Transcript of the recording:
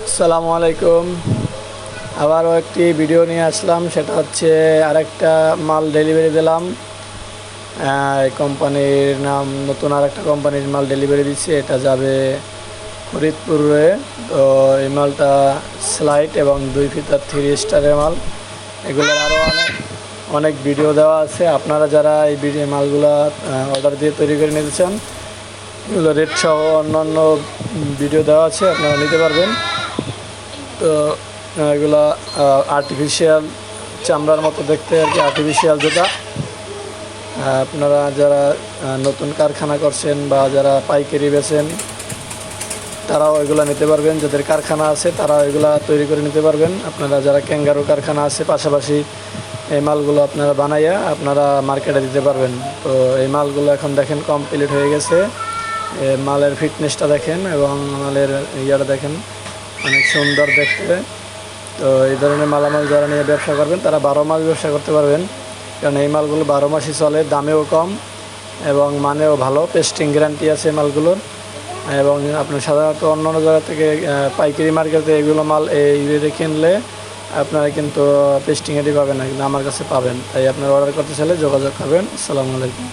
আসসালামু আলাইকুম। আবারও একটি ভিডিও নিয়ে আসলাম, সেটা হচ্ছে আরেকটা মাল ডেলিভারি দিলাম। কোম্পানির নাম, নতুন আরেকটা কোম্পানির মাল ডেলিভারি দিচ্ছে এটা যাবে ফরিদপুরে। তো এই মালটা স্লাইড এবং দুই ফিতার থ্রি স্টারের মাল। এগুলোর আরও অনেক অনেক ভিডিও দেওয়া আছে। আপনারা যারা এই ভিডিও মালগুলো অর্ডার দিয়ে তৈরি করে নিতে চান, এগুলো রেট সহ অন্যান্য ভিডিও দেওয়া আছে, আপনারা নিতে পারবেন। তো এগুলা আর্টিফিশিয়াল চামড়ার মতো দেখতে আর কি আর্টিফিশিয়াল জুতা আপনারা যারা নতুন কারখানা করছেন বা যারা পাইকারি বেছেন তারাও এগুলো নিতে পারবেন। যাদের কারখানা আছে, তারা এগুলা তৈরি করে নিতে পারবেন। আপনারা যারা ক্যাঙ্গারু কারখানা আছে, পাশাপাশি এই মালগুলো আপনারা বানাইয়া আপনারা মার্কেটে দিতে পারবেন। তো, এই মালগুলো এখন দেখেন কমপ্লিট হয়ে গেছে। মালের ফিটনেসটা দেখেন এবং মালের ইয়াটা দেখেন। অনেক সুন্দর দেখতে। তো এই ধরনের মালামাল যারা নিয়ে ব্যবসা করবেন, তারা বারো মাস ব্যবসা করতে পারবেন। কারণ এই মালগুলো বারো মাসই চলে, দামেও কম এবং মানেও ভালো পেস্টিং গ্যারান্টি আছে মালগুলোর। এবং আপনি সাধারণত অন্য অন্য জায়গা থেকে পাইকারি মার্কেটে এগুলো মাল এই রেটে কিনলে আপনারা কিন্তু পেস্টিং এটি পাবেন না, কিন্তু আমার কাছে পাবেন। তাই আপনারা অর্ডার করতে চাইলে যোগাযোগ করবেন। আসসালামু আলাইকুম।